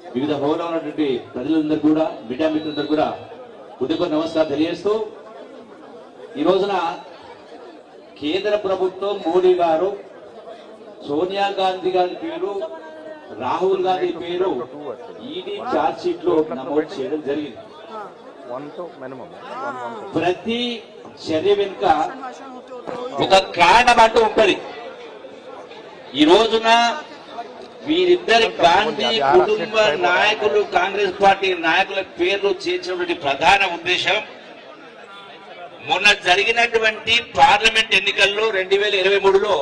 వివిధ హోదా ఉన్నటువంటి ప్రజలందరూ కూడా మీడియా మిత్రులందరూ కూడా ఉదయపూర్ నమస్కారం తెలియజేస్తూ ఈ రోజున కేంద్ర ప్రభుత్వం మోడీ గారు సోనియా గాంధీ గారి పేరు రాహుల్ గాంధీ పేరు ఈడీ ఛార్జ్షీట్లో నమోదు చేయడం జరిగింది. ప్రతి చర్య వెనుక ఒక కారణం అంటూ ఉంటుంది. ఈ రోజున వీరిద్దరి గాంధీ కుటుంబ నాయకులు కాంగ్రెస్ పార్టీ నాయకుల పేర్లు చేర్చినటువంటి ప్రధాన ఉద్దేశం మొన్న జరిగినటువంటి పార్లమెంట్ ఎన్నికల్లో రెండు వేల ఇరవై మూడులో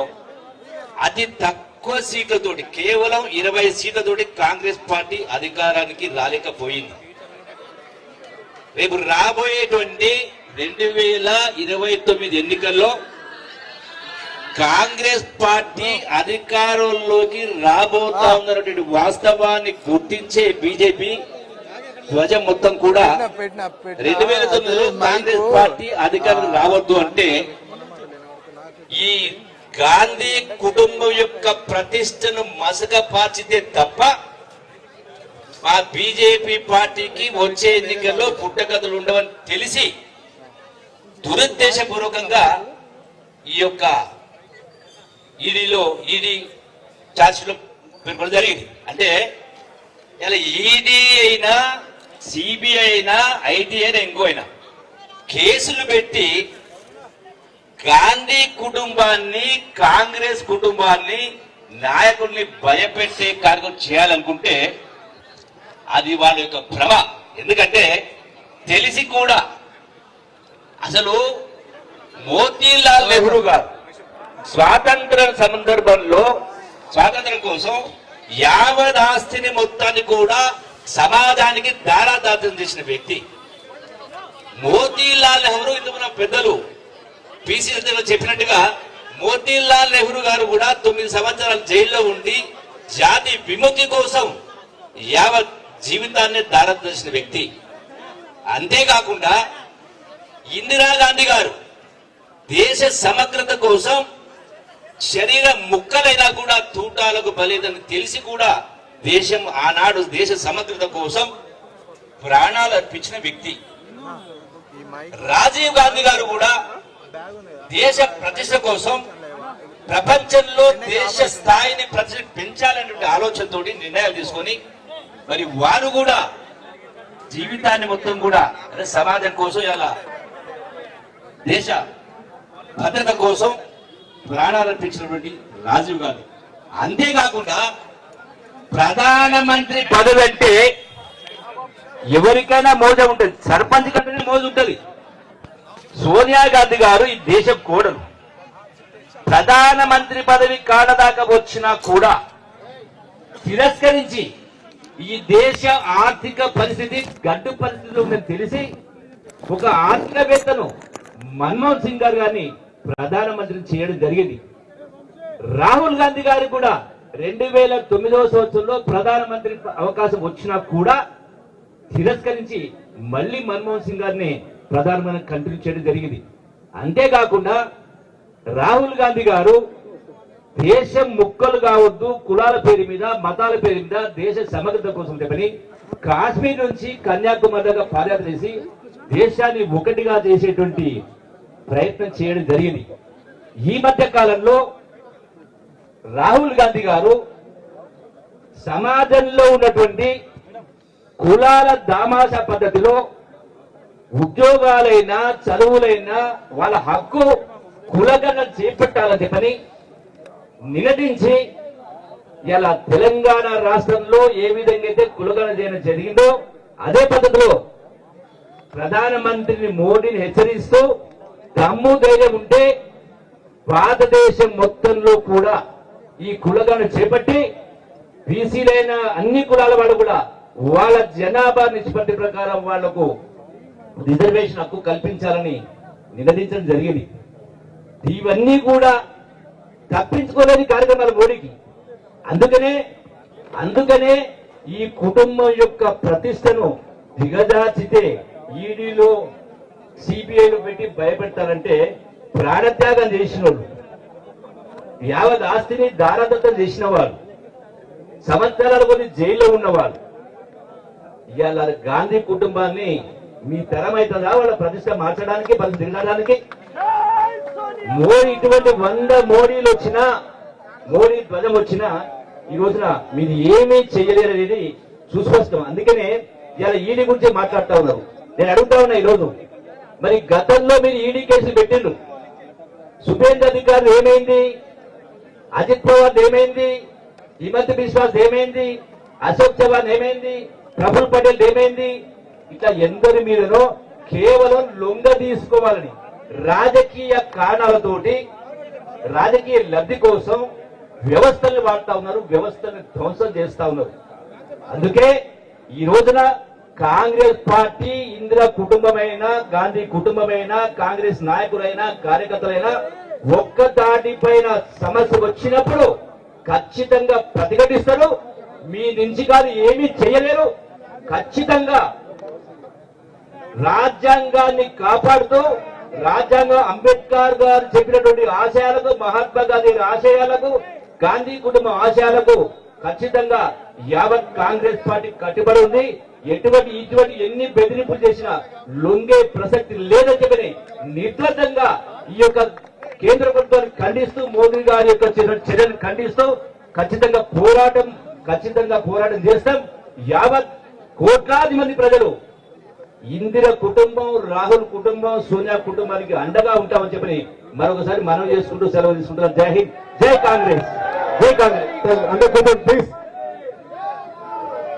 అతి తక్కువ సీట్లతోటి కేవలం ఇరవై సీట్లతోటి కాంగ్రెస్ పార్టీ అధికారానికి రాలేకపోయింది. రేపు రాబోయేటువంటి రెండు వేల ఇరవై తొమ్మిది ఎన్నికల్లో కాంగ్రెస్ పార్టీ అధికారంలోకి రాబోతా ఉన్నటువంటి వాస్తవాన్ని గుర్తించే బీజేపీ ధ్వజం మొత్తం కూడా రెండు వేల తొమ్మిదిలో కాంగ్రెస్ పార్టీ అధికారం రావద్దు అంటే ఈ గాంధీ కుటుంబం యొక్క ప్రతిష్టను మసకపార్చితే తప్ప మా బీజేపీ పార్టీకి వచ్చే ఎన్నికల్లో పుట్టగతులు ఉండవని తెలిసి దురుద్దేశపూర్వకంగా ఈ యొక్క ఈడీలో ఈడీ ఛార్జ్లో పేర్కొనడం జరిగింది. అంటే ఇలా ఈడీ అయినా సిబిఐ అయినా ఐటీ అయినా ఇంకో అయినా కేసులు పెట్టి గాంధీ కుటుంబాన్ని కాంగ్రెస్ కుటుంబాన్ని నాయకుల్ని భయపెట్టే కార్యక్రమం చేయాలనుకుంటే అది వాళ్ళ యొక్క భ్రమ. ఎందుకంటే తెలిసి కూడా అసలు మోతీలాల్ నెహ్రూ గారు స్వాతంత్ర సందర్భంలో స్వాతంత్రం కోసం యావదాస్తిని ఆస్తిని మొత్తాన్ని కూడా సమాజానికి దారాదాతం చేసిన వ్యక్తి. మోతీలాల్ నెహ్రూ ఇందుకు మన పెద్దలు పిసి చెప్పినట్టుగా మోతీలాల్ నెహ్రూ గారు కూడా తొమ్మిది సంవత్సరాలు జైల్లో ఉండి జాతి విముక్తి కోసం యావత్ జీవితాన్ని దారం వ్యక్తి. అంతేకాకుండా ఇందిరాగాంధీ గారు దేశ సమగ్రత కోసం శరీర ముక్కలైనా కూడా తూటాలకు బలేదని తెలిసి కూడా దేశం ఆనాడు దేశ సమగ్రత కోసం ప్రాణాలు అర్పించిన వ్యక్తి. రాజీవ్ గాంధీ గారు కూడా దేశ ప్రతిష్ట కోసం ప్రపంచంలో దేశ స్థాయిని ప్రతిష్ట పెంచాలనే ఆలోచనతో నిర్ణయాలు తీసుకొని మరి వారు కూడా జీవితాన్ని మొత్తం కూడా సమాజం కోసం ఇలా దేశ భద్రత కోసం ప్రాణాలు అర్పించినటువంటి రాజీవ్ గాంధీ. అంతేకాకుండా ప్రధానమంత్రి పదవి అంటే ఎవరికైనా మోజ ఉంటుంది. సర్పంచ్ కంటేనే మోజు ఉంటుంది. సోనియా గాంధీ గారు ఈ దేశ కోడలు. ప్రధానమంత్రి పదవి కాడదాకా వచ్చినా కూడా తిరస్కరించి ఈ దేశ ఆర్థిక పరిస్థితి గడ్డు పరిస్థితిలో ఉందని తెలిసి ఒక ఆర్థికవేత్తను మన్మోహన్ సింగ్ గారు గారిని ప్రధానమంత్రి చేయడం జరిగింది. రాహుల్ గాంధీ గారు కూడా రెండు వేల తొమ్మిదవ సంవత్సరంలో ప్రధానమంత్రి అవకాశం వచ్చినా కూడా తిరస్కరించి మళ్ళీ మన్మోహన్ సింగ్ గారిని ప్రధానమంత్రి కంటిన్యూ చేయడం జరిగింది. అంతేకాకుండా రాహుల్ గాంధీ గారు దేశం ముక్కలు కావద్దు కులాల పేరు మీద మతాల పేరు మీద దేశ సమగ్రత కోసం చెప్పని కాశ్మీర్ నుంచి కన్యాకుమారి దాకా పాదయాత్ర చేసి దేశాన్ని ఒకటిగా చేసేటువంటి ప్రయత్నం చేయడం జరిగింది. ఈ మధ్య కాలంలో రాహుల్ గాంధీ గారు సమాజంలో ఉన్నటువంటి కులాల దామాష పద్ధతిలో ఉద్యోగాలైనా చదువులైనా వాళ్ళ హక్కు కులగణ చేపట్టాలని చెప్పని నినదించి ఇలా తెలంగాణ రాష్ట్రంలో ఏ విధంగా అయితే కులగణ చేయడం జరిగిందో అదే పద్ధతిలో ప్రధానమంత్రిని మోడీని హెచ్చరిస్తూ దమ్ము ధైర్యం ఉంటే భారతదేశం మొత్తంలో కూడా ఈ కులగాను చేపట్టి బీసీలైన అన్ని కులాల వాళ్ళు కూడా వాళ్ళ జనాభా నిష్పత్తి ప్రకారం వాళ్ళకు రిజర్వేషన్ హక్కు కల్పించాలని నినదించడం జరిగింది. ఇవన్నీ కూడా తప్పించుకోలేని కార్యక్రమాలు మోడీకి. అందుకనే అందుకనే ఈ కుటుంబం యొక్క ప్రతిష్టను దిగజాచితే ఈడీలో సిబిఐలు పెట్టి భయపెడతారంటే ప్రాణత్యాగం చేసిన వాళ్ళు యావత్ ఆస్తిని దారాదత్తం చేసిన వాళ్ళు సంవత్సరాల కొన్ని జైల్లో ఉన్నవాళ్ళు. ఇవాళ గాంధీ కుటుంబాన్ని మీ తరం అవుతుందా వాళ్ళ ప్రతిష్ట మార్చడానికి వాళ్ళు తిరగడానికి? మోడీ ఇటువంటి వంద మోడీలు వచ్చినా మోడీ ధ్వజం వచ్చినా ఈ రోజున మీరు ఏమీ చేయలేరు అనేది చూసుకొస్తాం అందుకనే ఇలా ఈడీ గురించి మాట్లాడుతూ ఉన్నారు. నేను అడుగుతా ఉన్నా ఈ రోజు మరి గతంలో మీరు ఈడీ కేసులు పెట్టిండ్రు. సుభేంద్ర అధికారులు ఏమైంది? అజిత్ పవార్ ఏమైంది? హిమంత్ బిశ్వాస్ ఏమైంది? అశోక్ చవాన్ ఏమైంది? ప్రఫుల్ పటేల్ ఏమైంది? ఇట్లా ఎందరి మీదనో కేవలం లొంగ తీసుకోవాలని రాజకీయ కారణాలతోటి రాజకీయ లబ్ధి కోసం వ్యవస్థల్ని వాడుతా ఉన్నారు వ్యవస్థను ధ్వంసం చేస్తా ఉన్నారు. అందుకే ఈ రోజున కాంగ్రెస్ పార్టీ ఇందిరా కుటుంబమైన గాంధీ కుటుంబమైన కాంగ్రెస్ నాయకులైనా కార్యకర్తలైనా ఒక్క దాటిపైన సమస్య వచ్చినప్పుడు ఖచ్చితంగా ప్రతిఘటిస్తారు. మీ నుంచి కాదు ఏమీ చేయలేరు. ఖచ్చితంగా రాజ్యాంగాన్ని కాపాడుతూ రాజ్యాంగం అంబేద్కర్ గారు చెప్పినటువంటి ఆశయాలకు మహాత్మా గాంధీ ఆశయాలకు గాంధీ కుటుంబం ఆశయాలకు ఖచ్చితంగా యావత్ కాంగ్రెస్ పార్టీ కట్టుబడి ఉంది. ఎటువంటి ఇటువంటి ఎన్ని బెదిరింపులు చేసినా లొంగే ప్రసక్తి లేదని చెప్పని నిర్ద్వందంగా ఈ యొక్క కేంద్ర ప్రభుత్వాన్ని ఖండిస్తూ మోదీ గారి యొక్క చర్యను ఖండిస్తూ ఖచ్చితంగా పోరాటం ఖచ్చితంగా పోరాటం చేస్తాం. యావత్ కోట్లాది మంది ప్రజలు ఇందిర కుటుంబం రాహుల్ కుటుంబం సోనియా కుటుంబానికి అండగా ఉంటామని చెప్పని మరొకసారి మనం చేసుకుంటూ సెలవు తీసుకుంటున్నాం. జై హింద్ జై కాంగ్రెస్ జై కాంగ్రెస్. Sir, please.